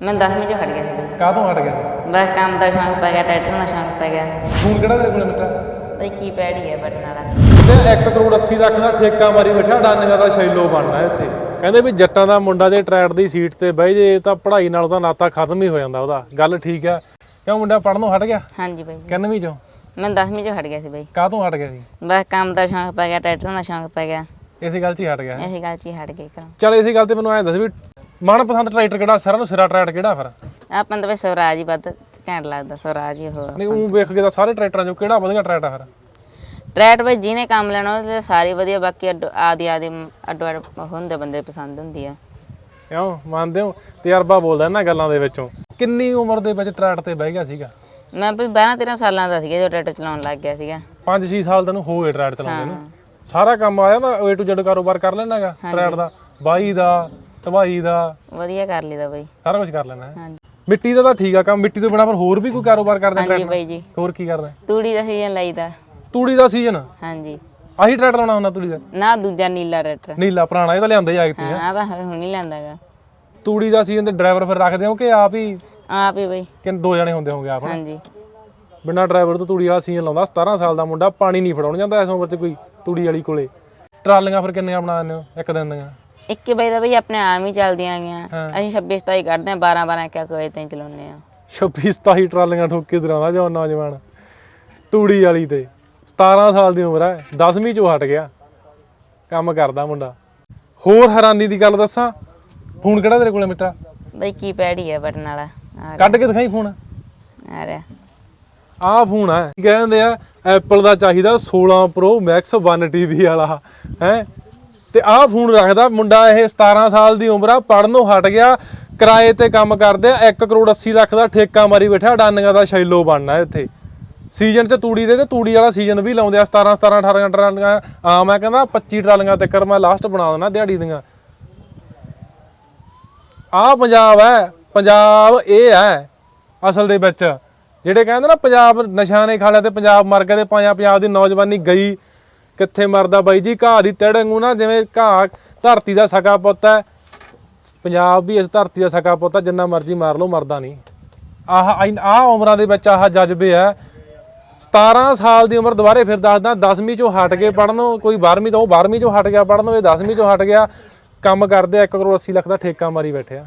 ਮੈਂ 10ਵੀਂ ਚ ਹਟ ਗਿਆ ਸੀ ਬਈ ਕਾਹਤੋਂ ਹਟ ਗਿਆ? ਬਸ ਕੰਮ ਦਾ ਸ਼ੌਂਕ ਪੈ ਗਿਆ ਟਰੈਕਟਰ ਦਾ ਸ਼ੌਂਕ ਪੈ ਗਿਆ। ਫੋਨ ਕਿਹੜਾ ਤੇਰੇ ਕੋਲ ਮਿੱਤਰਾ ਬਈ ਕੀ ਪੈੜੀ ਹੈ ਬਟਨ ਵਾਲਾ। ਤੇ 1 ਕਰੋੜ 80 ਲੱਖ ਦਾ ਠੇਕਾ ਮਾਰੀ ਬੈਠਾ ਅਡਾਨੀਆਂ ਦਾ ਸ਼ੈਲੋ ਬਣਨਾ ਇੱਥੇ। ਕਹਿੰਦੇ ਵੀ ਜੱਟਾਂ ਦਾ ਮੁੰਡਾ ਜੇ ਟਰੈਟ ਦੀ ਸੀਟ ਤੇ ਬਹਿ ਜੇ ਤਾਂ ਪੜ੍ਹਾਈ ਨਾਲ ਤਾਂ ਨਾਤਾ ਖਤਮ ਹੀ ਹੋ ਜਾਂਦਾ ਉਹਦਾ। ਗੱਲ ਠੀਕ ਆ। ਕਿਉਂ ਮੁੰਡਾ ਪੜ੍ਹਨੋਂ ਹਟ ਗਿਆ? ਹਾਂਜੀ ਬਈ ਜੀ। 91 ਚੋਂ? ਮੈਂ 10ਵੀਂ ਚ ਹਟ ਗਿਆ ਸੀ ਬਈ। ਕਾਹਤੋਂ ਹਟ ਗਿਆ ਸੀ ਬਸ ਕੰਮ ਦਾ ਸ਼ੌਂਕ ਪੈ ਗਿਆ ਟਰੈਕਟਰ ਦਾ ਸ਼ੌਂਕ ਪੈ ਗਿਆ। ਇਸੇ ਗੱਲ 'ਚ ਹੀ ਹਟ ਗਿਆ। ਇਸੇ ਗੱਲ 'ਚ ਹੀ ਹਟ ਗਏ ਕਰਾਂ ਚਲ ਇਸੇ ਗੱਲ ਤੇ ਮੈਨੂੰ ਐਂ ਦੱਸ ਵੀ ਮਨਪਸੰਦ ਟਰੈਕਟਰ ਕਿਹੜਾ? ਸਾਰਿਆਂ ਨੂੰ ਸਿਰਾ ਟਰੈਕਟ ਕਿਹੜਾ ਫਿਰ? ਆਪਾਂ ਤਾਂ ਬਈ ਸਵਰਾਜ ਹੀ ਵੱਧ ਘੈਂਟ ਲੱਗਦਾ ਸਵਰਾਜ ਹੀ ਹੋ ਨਹੀਂ ਉਹ ਵੇਖ ਕੇ ਤਾਂ ਸਾਰੇ ਟਰੈਕਟਰਾਂ 'ਚੋਂ ਕਿਹੜਾ ਵਧੀਆ ਟਰੈਕਟ ਆ ਫਿਰ? ਟਰੈਕਟਰ ਬਈ ਜਿਹਨੇ ਕੰਮ ਲੈਣਾ ਉਹਦੇ ਸਾਰੇ ਵਧੀਆ ਬਾਕੀ ਅੱਡੋ- ਆਦੀ ਆਦੀ ਅੱਡੋ ਅੱਡ ਹੁੰਦੇ ਬੰਦੇ ਪਸੰਦ ਹੁੰਦੀ ਆ। ਕਿਉਂ? ਮੰਨਦੇ ਹੋ? ਤਜਰਬਾ ਬੋਲਦਾ ਇਹਨਾਂ ਗੱਲਾਂ ਦੇ ਵਿੱਚੋਂ। ਕਿੰਨੀ ਉਮਰ ਦੇ ਵਿੱਚ ਟਰੈਕਟ ਤੇ ਬਹਿ ਗਿਆ ਸੀਗਾ? ਮੈਂ ਵੀ 12 13 ਸਾਲਾਂ ਦਾ ਸੀਗਾ ਜਦੋਂ ਟਰੈਕਟਰ ਚਲਾਉਣ ਲੱਗ ਗਿਆ ਸੀਗਾ। 5-6 ਸਾਲ ਤੈਨੂੰ ਹੋ ਗਏ ਟਰੈਕਟ ਚਲਾਉਂਦੇ ਨੂੰ। ਸਾਰਾ ਕੰਮ ਆਇਆ ਨਾ A to Z ਕਾਰੋਬਾਰ ਕਰ ਲੈਣਾਗਾ ਟਰੈਕਟ ਦਾ। ਬਾਈ ਦਾ ਢਵਾਈ ਦਾ। ਵਧੀਆ ਕਰ ਲਈਦਾ ਬਈ। ਸਾਰਾ ਕੁਝ ਕਰ ਲੈਣਾ। ਹੈ। ਹਾਂਜੀ। ਮਿੱਟੀ ਦਾ ਤਾਂ ਠੀਕ ਆ ਕੰਮ ਮਿੱਟੀ ਤੋਂ ਬਿਨਾ ਫਿਰ ਹੋਰ ਵੀ ਕੋਈ ਕਾਰੋਬਾਰ ਕਰਦੇ ਹਾਂਜੀ ਬਈ ਜੀ। ਹੋਰ ਕੀ ਕਰਦਾ? ਤੂੜੀ ਦਾ ਸੀਜ਼ਨ ਲਈਦਾ। ਤੂੜੀ ਦਾ ਸੀਜ਼ਨ? ਹਾਂਜੀ। ਆਹੀ ਟਰੈਕਟ ਲਾਉਣਾ ਹੁੰਦਾ ਤੂੜੀ ਦਾ? ਨਾ ਦੂਜਾ ਨੀਲਾ ਟਰੈਕਟਰ। ਨੀਲਾ ਪੁਰਾਣਾ ਇਹ ਤਾਂ ਲਿਆਂਦਾ ਹੀ ਆਗਤੀ ਹਾਂ? ਆ ਤਾਂ ਹੁਣ ਨਹੀਂ ਲੈਂਦਾਗਾ ਤੂੜੀ ਦਾ ਸੀਜ਼ਨ ਤੇ ਡਰਾਈਵਰ ਫਿਰ ਰੱਖਦੇ ਹੋ ਕਿ ਆਪ ਹੀ? ਆਪ ਹੀ ਬਈ। ਕਿ ਦੋ ਜਣੇ ਹੁੰਦੇ ਹੋਗੇ ਆਪ ਹਾਂਜੀ। ਬਿਨਾ ਡਰਾਈਵਰ ਤੋਂ ਤੂੜੀ ਵਾਲਾ ਸੀਜ਼ਨ ਲਾਉਂਦਾ 17 ਸਾਲ ਦਾ ਮੁੰਡਾ ਪਾਣੀ ਨਹੀਂ ਫੜਾਉਣ ਜਾਂਦਾ ਇਸ ਉਮਰ 'ਚ ਕੋਈ ਤੂੜੀ ਵਾਲੀ ਕੋਲੇ। ਟਰਾਲੀਆਂ ਫਿਰ ਕਿੰਨੀਆਂ ਬਣਾ ਦਿੰਦੇ ਹੋ? ਇੱਕ ਦਿਨ ਦੀਆਂ? ਇੱਕ ਬਈ ਦਾ ਬਈ ਆਪਣੇ ਆਮ ਹੀ ਚੱਲਦੀਆਂ ਗਈਆਂ ਅਸੀਂ 26 27 ਕੱਢਦੇ ਆ 12 12 ਕਿਆ ਕੋਈ ਤੇ ਚਲਾਉਂਦੇ ਆ 26 27 ਟਰਾਲੀਆਂ ਠੋਕ ਕੇ ਦਰਾਉਂਦਾ ਜੋ ਨੌਜਵਾਨ। ਤੂੜੀ ਵਾਲੀ ਤੇ। 17 ਸਾਲ ਦੀ ਉਮਰ ਹੈ 10ਵੀਂ ਚੋਂ ਹਟ ਗਿਆ। ਕੰਮ ਕਰਦਾ ਮੁੰਡਾ। ਹੋਰ ਹੈਰਾਨੀ ਦੀ ਗੱਲ ਦੱਸਾਂ? ਫੋਨ ਕਿਹੜਾ ਤੇਰੇ ਕੋਲੇ ਮਿੱਤਰਾ? ਬਈ ਕੀ ਪੈੜੀ ਹੈ ਬਟਨ ਵਾਲਾ। ਆ ਕੱਢ ਕੇ ਦਿਖਾਈ ਫੋਨ। ਆ ਰਿਹਾ। ਆਹ ਫੋਨ ਆ। ਕੀ ਕਹਿੰਦੇ ਆ ਐਪਲ ਦਾ ਚਾਹੀਦਾ 16 Pro Max 1 TB ਵਾਲਾ, ਹੈ? ਤੇ ਆਹ ਫੋਨ ਰੱਖਦਾ ਮੁੰਡਾ ਇਹ 17 ਸਾਲ ਦੀ ਉਮਰ ਆ ਪੜਨੋਂ ਹਟ ਗਿਆ, ਕਿਰਾਏ ਤੇ ਕੰਮ ਕਰਦੇ ਆ 1 ਕਰੋੜ 80 ਲੱਖ ਦਾ ਠੇਕਾ ਮਾਰੀ ਬੈਠਾ, ਅਡਾਨੀਆਂ ਦਾ ਸ਼ੈਲੋ ਬਣਨਾ ਇੱਥੇ। ਸੀਜ਼ਨ 'ਚ ਤੂੜੀ ਦੇ ਤੇ ਤੂੜੀ ਵਾਲਾ ਸੀਜ਼ਨ ਵੀ ਲਾਉਂਦੇ ਆ 17 17 18 ਟਰਾਲੀਆਂ ਆ ਮੈਂ ਕਹਿੰਦਾ 25 ਟਰਾਲੀਆਂ ਤੱਕ ਮੈਂ ਲਾਸਟ ਬਣਾ ਦੇਣਾ ਦਿਹਾੜੀ ਦੀਆਂ। ਆਹ ਪੰਜਾਬ ਹੈ, ਪੰਜਾਬ ਇਹ ਹੈ ਅਸਲ ਦੇ ਵਿੱਚ। ਜਿਹੜੇ ਕਹਿੰਦੇ ਨਾ ਪੰਜਾਬ ਨਸ਼ਾ ਨੇ ਖਾ ਲਿਆ ਤੇ ਪੰਜਾਬ ਮਰ ਗਿਆ ਤੇ ਪੰਜਾ ਪੰਜਾਬ ਦੀ ਨੌਜਵਾਨੀ ਗਈ। ਕਿੱਥੇ ਮਰਦਾ ਬਾਈ ਜੀ? ਘਾਹ ਦੀ ਤੜ ਨਾ ਜਿਵੇਂ ਘਾਹ ਧਰਤੀ ਦਾ ਸਕਾ ਪੁੱਤ ਹੈ। ਪੰਜਾਬ ਵੀ ਇਸ ਧਰਤੀ ਦਾ ਸਕਾ ਪੁੱਤ ਹੈ, ਜਿੰਨਾ ਮਰਜ਼ੀ ਮਾਰ ਲਓ, ਮਰਦਾ ਨਹੀਂ। ਆਹ ਆਹ ਉਮਰਾਂ ਦੇ ਵਿੱਚ ਆਹ ਜਜ਼ਬੇ ਆ 17 ਸਾਲ ਦੀ ਉਮਰ ਦੁਬਾਰੇ ਫਿਰ ਦੱਸਦਾ 10ਵੀਂ ਚੋਂ ਹਟ ਕੇ ਪੜਨੋਂ ਕੋਈ 12ਵੀਂ ਤੋਂ, ਉਹ 12ਵੀਂ ਚੋਂ ਹਟ ਗਿਆ ਪੜਨੋਂ ਇਹ 10ਵੀਂ ਚੋਂ ਹਟ ਗਿਆ। ਕੰਮ ਕਰਦੇ 1 ਕਰੋੜ 80 ਲੱਖ ਦਾ ਠੇਕਾ ਮਾਰੀ ਬੈਠਿਆ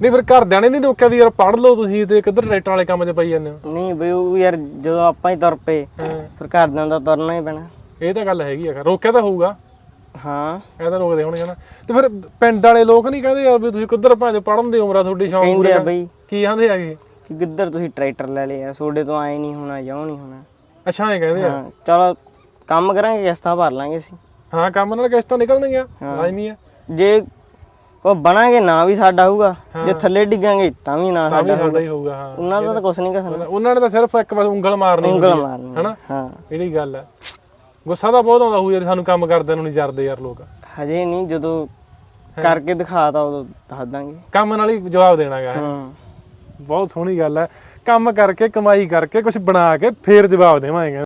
ਨਹੀਂ ਫਿਰ ਘਰਦਿਆਂ ਨੇ ਨਹੀਂ ਰੋਕਿਆ ਵੀ ਯਾਰ ਪੜ ਲਓ ਤੁਸੀਂ ਤੇ ਕਿੱਧਰ ਟਰੈਕਟਰ ਵਾਲੇ ਕੰਮ 'ਚ ਪਈ ਜਾਂਦੇ ਹੋ? ਨਹੀਂ ਬਈ ਉਹ ਯਾਰ ਜਦੋਂ ਆਪਾਂ ਹੀ ਤੁਰ ਪਏ ਫਿਰ ਘਰਦਿਆਂ ਦਾ ਤੁਰਨਾ ਹੀ ਪੈਣਾ। ਇਹ ਤਾਂ ਗੱਲ ਹੈਗੀ ਆ ਰੋਕਿਆ ਤਾਂ ਹੋਊਗਾ। ਹਾਂ। ਇਹ ਤਾਂ ਰੋਕਦੇ ਹੋਣਗੇ ਨਾ। ਤੇ ਫਿਰ ਪਿੰਡ ਵਾਲੇ ਲੋਕ ਨਹੀਂ ਕਹਿੰਦੇ ਯਾਰ ਵੀ ਤੁਸੀਂ ਕਿੱਧਰ ਭਾਂਜ ਪੜਨ ਦੀ ਉਮਰ ਆ ਤੁਹਾਡੀ ਸ਼ੌਂਕ ਕਹਿੰਦੇ ਆ ਬਈ। ਕੀ ਕਹਿੰਦੇ ਆਗੇ ਕਿ ਕਿੱਧਰ ਤੁਸੀਂ ਟਰੈਕਟਰ ਲੈ ਲਿਆ ਤੁਹਾਡੇ ਤੋਂ ਆਏ ਨਹੀਂ ਹੋਣਾ ਜਾਉ ਨਹੀਂ ਹੋਣਾ। ਅੱਛਾ ਇਹ ਕਹਿੰਦੇ ਆ। ਹਾਂ ਚਲੋ ਕੰਮ ਕਰਾਂਗੇ ਕਿਸ਼ਤਾਂ ਭਰ ਲਾਂਗੇ ਅਸੀਂ। ਹਾਂ ਕੰਮ ਨਾਲ ਕਿਸ਼ਤਾਂ ਨਿਕਲਣਗੀਆਂ ਲਾਜ਼ਮੀ ਆ। ਜੇ ਉਹ ਬਣਾਂਗੇ ਨਾ ਵੀ ਸਾਡਾ ਹੋਊਗਾ। ਜੇ ਥੱਲੇ ਡਿੱਗਾਂਗੇ ਤਾਂ ਵੀ ਨਾ ਸਾਡਾ ਸਾਡਾ ਹੀ ਹੋਊਗਾ। ਹਾਂ। ਉਹਨਾਂ ਦਾ ਤਾਂ ਕੁਝ ਨਹੀਂ ਕਸਣਾ ਉਹਨਾਂ ਨੇ ਤਾਂ ਸਿਰਫ ਇੱਕ ਵਾਰ ਉਂਗਲ ਮਾਰਨੀ ਉਂਗਲ ਮਾਰਨੀ ਹਨਾ? ਹਾਂ। ਜਿਹੜੀ ਗੱਲ ਹੈ ਗੁੱਸਾ ਤਾਂ ਬਹੁਤ ਆਉਂਦਾ ਹੋਊ ਯਾਰ ਸਾਨੂੰ ਕੰਮ ਕਰਦਿਆਂ ਨੂੰ ਨਹੀਂ ਜਰਦੇ ਯਾਰ ਲੋਕ। ਹਜੇ ਨਹੀਂ ਜਦੋਂ ਕਰਕੇ ਦਿਖਾਤਾ ਉਦੋਂ ਦੱਸ ਦਾਂਗੇ। ਕੰਮ ਨਾਲ ਹੀ ਜਵਾਬ ਦੇਣਾਗਾ ਹਾਂ? ਬਹੁਤ ਸੋਹਣੀ ਗੱਲ ਹੈ ਕੰਮ ਕਰਕੇ ਕਮਾਈ ਕਰਕੇ ਕੁਝ ਬਣਾ ਕੇ ਫੇਰ ਜਵਾਬ ਦੇਵਾਂਗੇ।